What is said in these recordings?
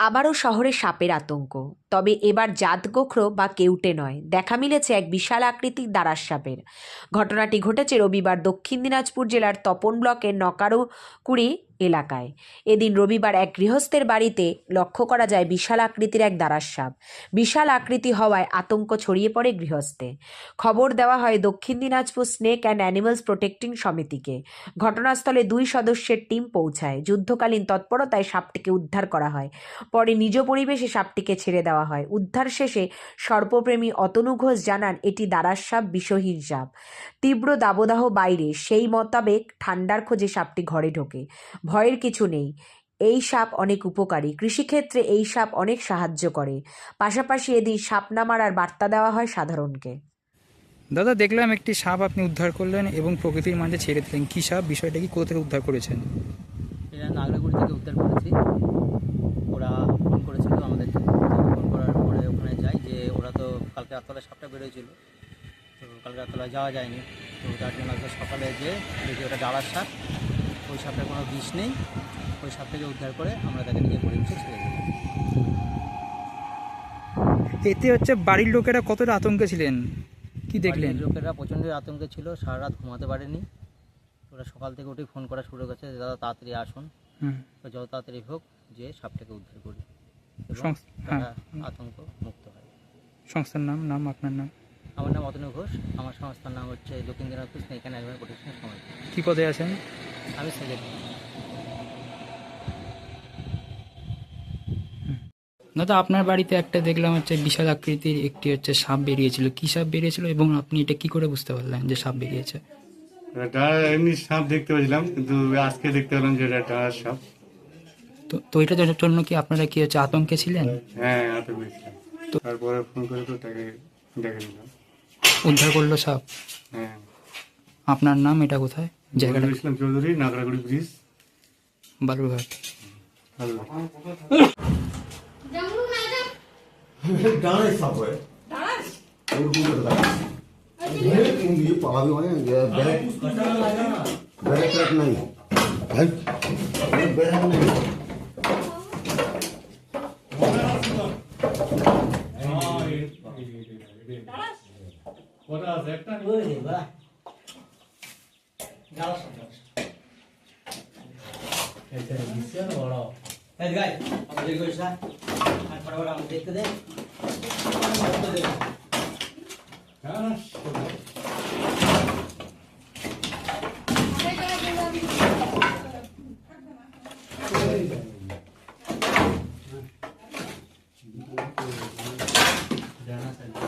আবারও শহরে সাপের আতঙ্ক। তবে এবার জাতগোখরো বা কেউটে নয়। দেখা মিলেছে এক বিশাল আকৃতির দারাস সাপের। ঘটনাটি ঘটেছে রবিবার দক্ষিণ দিনাজপুর জেলার তপন ব্লকের নকারুকুড়ি এলাকায়। এদিন রবিবার এক গৃহস্থের বাড়িতে লক্ষ্য করা যায় বিশাল আকৃতির এক দারাস সাপ বিশাল আকৃতি হওয়ায় আতঙ্ক ছড়িয়ে পড়ে গৃহস্থে। খবর দেওয়া হয় দক্ষিণ Dinajpur snake and animals protecting সমিতিকে। ঘটনাস্থলে দুই সদস্যের টিম পৌঁছায়। যুদ্ধকালীন তৎপরতায় সাপটিকে উদ্ধার করা হয়। পরে নিজ পরিবেশে সাপটিকে ছেড়ে দেওয়া হয়। উদ্ধার শেষে সর্পপ্রেমী অতনু ঘোষ জানান, এটি দারাস সাপ বিষহীন সাপ। তীব্র দাবদাহ বাইরে। সেই মোতাবেক ঠান্ডার খোঁজে সাপটি ঘরে ঢোকে। ভয়ের কিছু নেই। এই সাপ অনেক উপকারী। কৃষিক্ষেত্রে এই সাপ অনেক সাহায্য করে। পাশাপাশি এদিন সাপ না মারার বার্তা দেওয়া হয় সাধারণকে। দাদা দেখলাম একটি সাপ আপনি উদ্ধার করলেন এবং প্রকৃতির মাঝে ছেড়ে দিলেন। কী সাপ? বিষয়টা কি কোথা থেকে উদ্ধার করেছেন? এটা নাগরাগুড়ি থেকে উদ্ধার করেছি। ওরা ফোন করেছিল আমাদেরকে। ফোন করার পরে ওখানে যাই যে ওরা তো কালকে রাততলায় সাপটা বেরোয়ছিল। তো কালকে রাততলায় যাওয়া যায়নি। তো তার জন্য সকালে যে দেখি ওটা ডালার সাপ। ওই সাপটার কোনো বিষ নেই। ওই সাপটাকে উদ্ধার করে আমরা তাকে নিজের পরিবেশে ছেড়ে দিই এতে হচ্ছে বাড়ির লোকেরা কতটা আতঙ্কে ছিলেন? কি দেখলেন? লোকেরা প্রচণ্ড আতঙ্কে ছিল সারা রাত ঘুমাতে পারেনি। ওরা সকাল থেকে উঠে ফোন করা শুরু করেছে যে দাদা তাড়াতাড়ি আসুন। তো যত তাড়াতাড়ি হোক যে সাপটাকে উদ্ধার করি হ্যাঁ। আতঙ্ক মুক্ত হয়। সংস্থার নাম নাম আপনার নাম? আমার নাম অতনু ঘোষ। আমার সংস্থার নাম হচ্ছে দক্ষিণ Dinajpur snake and animal protection কি পদে আছেন? আমি সেক্রেটারি দাদা আপনার বাড়িতে একটা দেখলাম হচ্ছে বিশাল আকৃতির একটি হচ্ছে সাপ বেরিয়েছিল। কি সাপ বেরিয়েছিল এবং আপনি এটা কি করে বুঝতে পারলেন যে সাপ বেরিয়েছে? এটা এমনি সাপ দেখতে পেয়েছিলাম কিন্তু আজকে দেখতে পেলাম যে এটা সাপ। তো তো এটার জন্য কি আপনারা কি হচ্ছে আতঙ্কে ছিলেন? হ্যাঁ হাতে পেয়েছিলাম তারপরে ফোন করে তো তাকে দেখে নিলাম। উদ্ধার করল সাপ হ্যাঁ। আপনার নাম এটা কোথায়? জায়গাটা? বলুল ইসলাম চৌধুরী নাগরাগুড়ি ব্রিজ। বালুরঘাট। ভালো ডানায় সাপ হয়। は絶した。じゃあなさい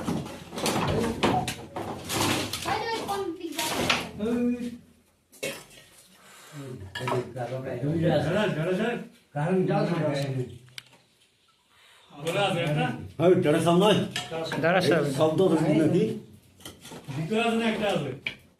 আছে না একটা আছে